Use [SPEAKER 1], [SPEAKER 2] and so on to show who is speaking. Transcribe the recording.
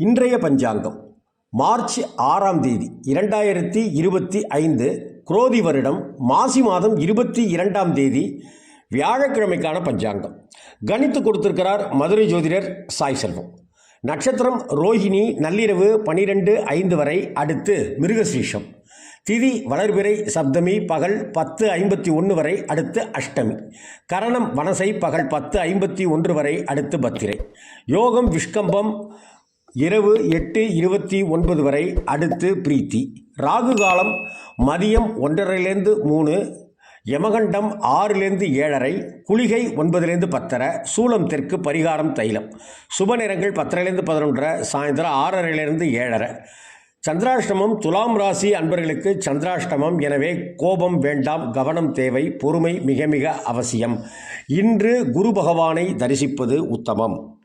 [SPEAKER 1] இன்றைய பஞ்சாங்கம் மார்ச் ஆறாம் தேதி இரண்டாயிரத்தி இருபத்தி ஐந்து குரோதி வருடம் மாசி மாதம் இருபத்தி இரண்டாம் தேதி வியாழக்கிழமைக்கான பஞ்சாங்கம். கணித்து கொடுத்திருக்கிறார் மதுரை ஜோதிடர் சாய் செல்வம். நட்சத்திரம் ரோஹிணி நள்ளிரவு பனிரெண்டு ஐந்து வரை அடுத்து மிருகசீஷம். திதி வளர்பிறை சப்தமி பகல் பத்து ஐம்பத்தி ஒன்று வரை அடுத்து அஷ்டமி. கரணம் வனசை பகல் பத்து ஐம்பத்தி ஒன்று வரை அடுத்து பத்திரை. யோகம் விஷ்கம்பம் இரவு எட்டு இருபத்தி ஒன்பது வரை அடுத்து பிரீத்தி. ராகு காலம் மதியம் ஒன்றரைலேருந்து மூணு யமகண்டம் ஆறுலேருந்து ஏழரை குளிகை ஒன்பதுலேருந்து பத்தரை சூலம் தெற்கு பரிகாரம் தைலம். சுப நேரங்கள் பத்தரைலேருந்து பதினொன்றரை சாயந்தரம் ஆறரைலேருந்து ஏழரை. சந்திராஷ்டமம் துலாம் ராசி அன்பர்களுக்கு சந்திராஷ்டமம். எனவே கோபம் வேண்டாம் கவனம் தேவை பொறுமை மிக மிக அவசியம். இன்று குரு பகவானை தரிசிப்பது உத்தமம்.